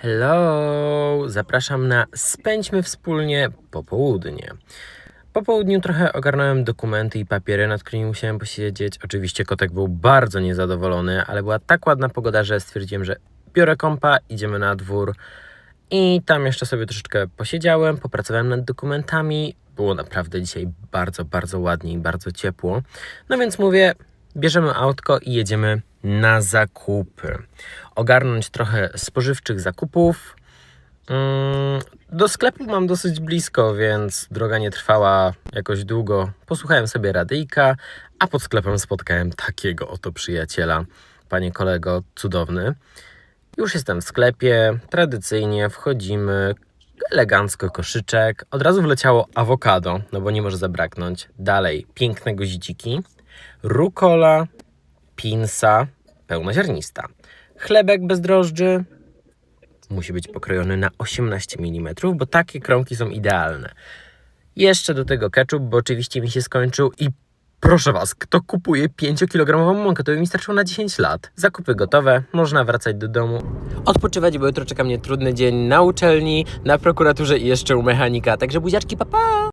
Hello! Zapraszam na Spędźmy wspólnie popołudnie. Po południu trochę ogarnąłem dokumenty i papiery, nad którymi musiałem posiedzieć. Oczywiście kotek był bardzo niezadowolony, ale była tak ładna pogoda, że stwierdziłem, że biorę kompa, idziemy na dwór. I tam jeszcze sobie troszeczkę posiedziałem, popracowałem nad dokumentami. Było naprawdę dzisiaj bardzo, bardzo ładnie i bardzo ciepło. No więc mówię, bierzemy autko i jedziemy na zakupy. Ogarnąć trochę spożywczych zakupów. Mm, Do sklepu mam dosyć blisko, więc droga nie trwała jakoś długo. Posłuchałem sobie radyjka, a pod sklepem spotkałem takiego oto przyjaciela. Panie kolego, cudowny. Już jestem w sklepie, tradycyjnie wchodzimy, elegancko koszyczek. Od razu wleciało awokado, no bo nie może zabraknąć. Dalej, piękne guziciki, rukola, pinsa, pełnoziarnista. Chlebek bez drożdży, musi być pokrojony na 18 mm, bo takie kromki są idealne. Jeszcze do tego ketchup, bo oczywiście mi się skończył i proszę Was, kto kupuje 5-kilogramową mąkę, to by mi starczyło na 10 lat. Zakupy gotowe, można wracać do domu. Odpoczywać, bo jutro czeka mnie trudny dzień na uczelni, na prokuraturze i jeszcze u mechanika, także buziaczki, papa! Pa!